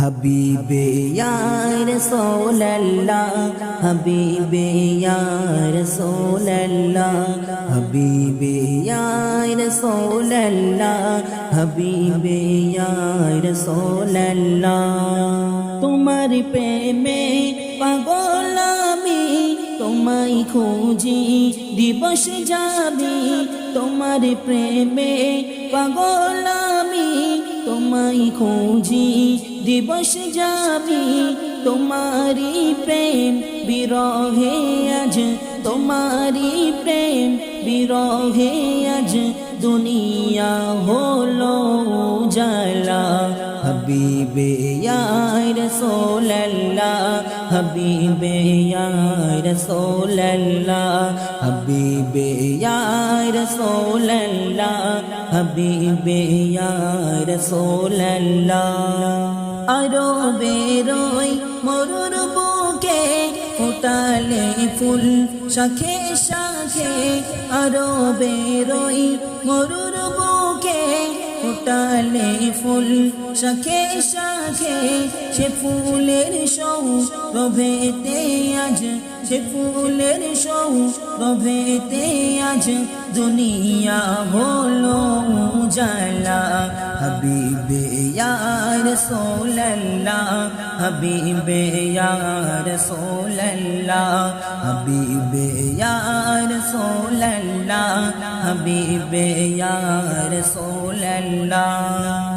হাবিবে ইয়ার সোল্লাহ হাবিবে ইয়ার সোল্লাহ হাবিবে ইয়ার সোল্লাহ হাবিবে ইয়ার সোল্লাহ তোমার প্রেমে পাগল আমি, তোমায় খুঁজি দিবস যাবি। তোমার প্রেমে পাগল তোমায় খুঁজি দিবস যাবি তোমারি প্রেম বিরহে আজ তোমারি প্রেম বিরহে আজ, দুনিয়া হলো জালা হাবিবে ইয়ার সোল্লাহ হাবিবে ইয়ার সোল্লাহ হাবিবে ইয়ার সোল্লাহ হাবিবে ইয়ার সোল্লাহ আরও বেরোই মরুর বুকে ফোটালে ফুল শাখে শাখে। আরও বেরোই মরুর বুকে ফোটালে ফুল শাখে শাখে। সে ফুলের সৌ প্রভেতে আজ, সে ফুলের সৌ প্রভেতে আজ দুনিয়া হলো জালা হাবিবে ইয়ার সোল্লাহ হাবিবে ইয়ার সোল্লাহ হাবিবে ইয়ার সোল্লাহ হাবিবে ইয়ার সোল্লাহ